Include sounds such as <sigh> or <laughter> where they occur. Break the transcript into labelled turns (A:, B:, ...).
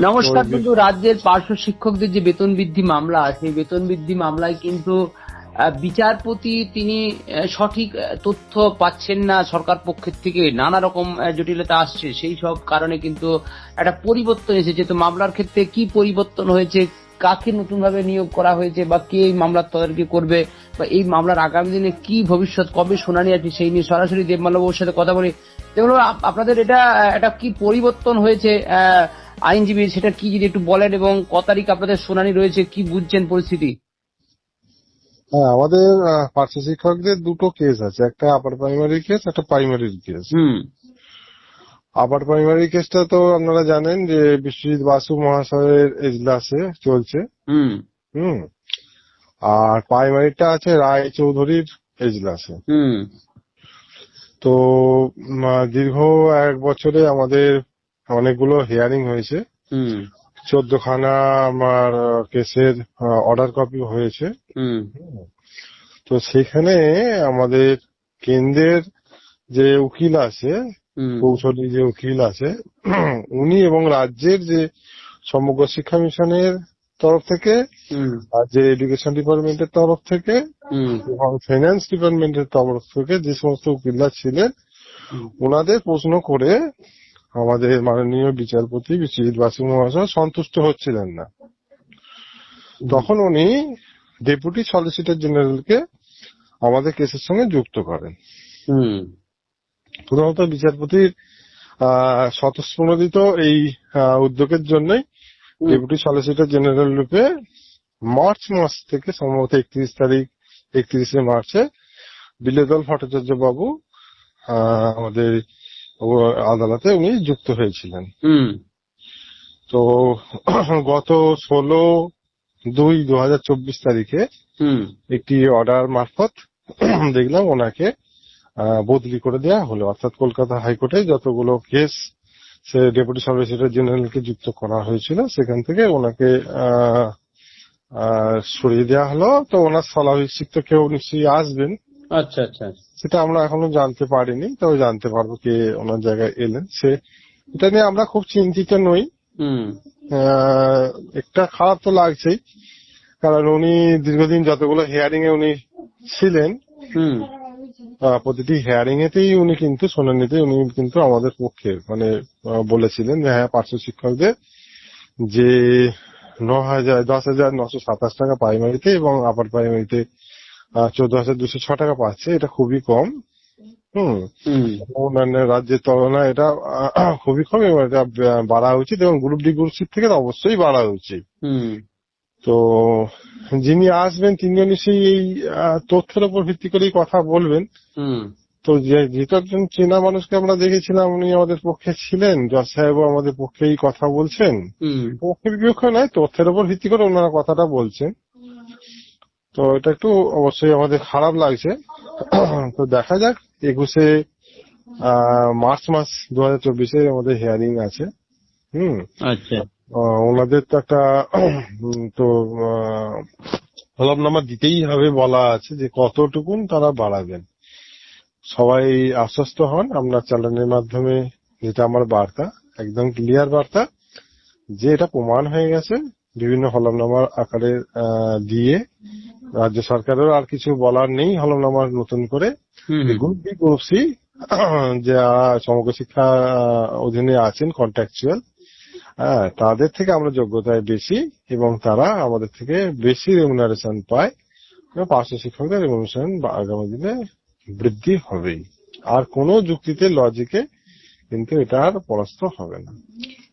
A: নমস্কার কিন্তু রাজ্যের পার্শ্ব শিক্ষকদের যে বেতন বৃদ্ধি মামলা সেই বেতন বৃদ্ধি মামলায় কিন্তু বিচারপতি তিনি সঠিক তথ্য পাচ্ছেন না সরকার পক্ষের থেকে। নানা রকম জটিলতা আসছে। সেই সব কারণে কিন্তু একটা পরিবর্তন এসেছে। তো মামলার ক্ষেত্রে কি পরিবর্তন হয়েছে? কাকে নতুন ভাবে নিয়োগ করা হয়েছে? বা কে এই মামলার তদারকি করবে? বা এই মামলার আগামী দিনে কি ভবিষ্যৎ কবে শুনানি আছে সেই নিয়ে সরাসরি দেবমাল্যবাবুর সাথে কথা বলি। যেমন আপনাদের এটা একটা কি পরিবর্তন হয়েছে? আহ, আইনজীবী সেটা কি যদি একটু বলেন এবং ক তারিখ আপনাদের শুনানি রয়েছে কি বুঝছেন পরিস্থিতি?
B: হ্যাঁ আমাদের পার্শ্ব শিক্ষকদের দুটো কেস আছে। একটা আপার প্রাইমারি কেস একটা প্রাইমারি কেস
A: হুম।
B: আপার প্রাইমারি কেসটা তো আপনারা জানেন যে বিশ্বজিৎ বাসু মহাশয়ের এজলাসে চলছে।
A: হুম।
B: আর প্রাইমারিটা আছে রায় চৌধুরীর এজলাসে।
A: হুম।
B: তো দীর্ঘ এক বছরে আমাদের অনেকগুলো হিয়ারিং হয়েছে। চোদ্দখানা আমার কেসের অর্ডার কপি হয়েছে।
A: হুম।
B: তো সেখানে আমাদের কেন্দ্রের যে উকিল আছে কৌশলী যে উকিল আছে <clears throat> উনি এবং রাজ্যের যে সমগ্র শিক্ষা মিশনের তরফ থেকে আর যে এডুকেশন ডিপার্টমেন্টের তরফ থেকে এবং ফাইন্যান্স ডিপার্টমেন্টের তরফ থেকে যে সমস্ত উকিলরা ছিলেন ওনাদের প্রশ্ন করে আমাদের মাননীয় বিচারপতি বিশ্বজিৎ বাসু মহাশয় সন্তুষ্ট হচ্ছিলেন না। তখন উনি ডেপুটি সলিসিটর জেনারেলকে আমাদের কেসের সঙ্গে যুক্ত করেন।
A: হুম।
B: প্রধানত বিচারপতির আহ, স্বতঃস্ফূর্ণিত এই উদ্যোগের জন্যই ডেপুটি সলিসিটর জেনারেল রূপে মার্চ মাস থেকে সম্ভবত একত্রিশ তারিখ একত্রিশে মার্চে বিলেদল ভট্টাচার্য বাবু আহ, আমাদের আদালতে উনি যুক্ত হয়েছিলেন।
A: হুম।
B: তো <clears throat> গত ষোলো দুই দু হাজার চব্বিশ তারিখে
A: হুম।
B: একটি অর্ডার মারফত <clears throat> দেখলাম ওনাকে বদলি করে দেওয়া হলো। অর্থাৎ কলকাতা হাইকোর্টে যতগুলো কেস সে ডেপুটি সলিসিটর জেনারেলকে যুক্ত করা হয়েছিল সেখান থেকে ওনাকে সরিয়ে দেওয়া হলো। তো ওনার স্থলাভিষিক্ত কেউ নিশ্চয়ই আসবেন
A: আচ্ছা আচ্ছা।
B: সেটা আমরা এখনও জানতে পারিনি তবে জানতে পারব কে ওনার জায়গায় এলেন। সে এটা নিয়ে আমরা খুব চিন্তিত নই। একটা খারাপ তো লাগছেই কারণ উনি দীর্ঘদিন যতগুলো হেয়ারিং এ উনি ছিলেন
A: হুম।
B: প্রতিটি হেয়ারিং এতেই উনি কিন্তু শুনানিতে উনি কিন্তু আমাদের পক্ষে মানে বলেছিলেন যে হ্যাঁ পার্শ্ব শিক্ষকদের যে ন হাজার দশ হাজার নশো সাতাশ টাকা প্রাইমারিতে এবং আপার প্রাইমারিতে চোদ্দ হাজার দুশো ছ টাকা পাচ্ছে এটা খুবই কম। হুম।
A: হুম।
B: অন্যান্য রাজ্যের তুলনায় এটা খুবই কম এবং এটা বাড়া উচিত এবং গ্রুপ ডি গ্রুপ সি থেকে অবশ্যই বাড়া উচিত।
A: হুম।
B: তো যিনি আসবেন তিনজন সেই এই তথ্যের উপর ভিত্তি করেই কথা বলবেন।
A: হুম।
B: তো যে যেহেতু একজন চেনা মানুষকে আমরা দেখেছিলাম উনি আমাদের পক্ষে ছিলেন জজ সাহেবও আমাদের পক্ষেই কথা বলছেন। পক্ষে বিপক্ষে নয় তথ্যের উপর ভিত্তি করে ওনারা কথাটা বলছেন। তো এটা একটু অবশ্যই আমাদের খারাপ লাগছে। তো দেখা যাক একুশে মার্চ মাস দু হাজার চব্বিশে আমাদের হিয়ারিং আছে। হুম।
A: আচ্ছা।
B: ওনাদের তো একটা তো হলফনামা দিতেই হবে বলা আছে যে কতটুকুন তারা বাড়াবেন। সবাই আশ্বস্ত হন আমরা চ্যানেলের মাধ্যমে যেটা আমার বার্তা একদম ক্লিয়ার বার্তা যে এটা প্রমাণ হয়ে গেছে বিভিন্ন হলফনামার আকারে দিয়ে রাজ্য সরকারের আর কিছু বলার নেই। হলফনামার নতুন করে গ্রুপ বি গ্রুপ সি যারা সমগ্র শিক্ষা অধীনে আছেন কন্ট্রাকচুয়াল হ্যাঁ তাদের থেকে আমরা যোগ্যতায় বেশি এবং তারা আমাদের থেকে বেশি রেমুনারেশন পায়। পার্শ্ব শিক্ষকদের রেমুনারেশন আগামী দিনে বৃদ্ধি হবেই। আর কোন যুক্তিতে লজিকে কিন্তু এটা আর পরাস্ত হবে না।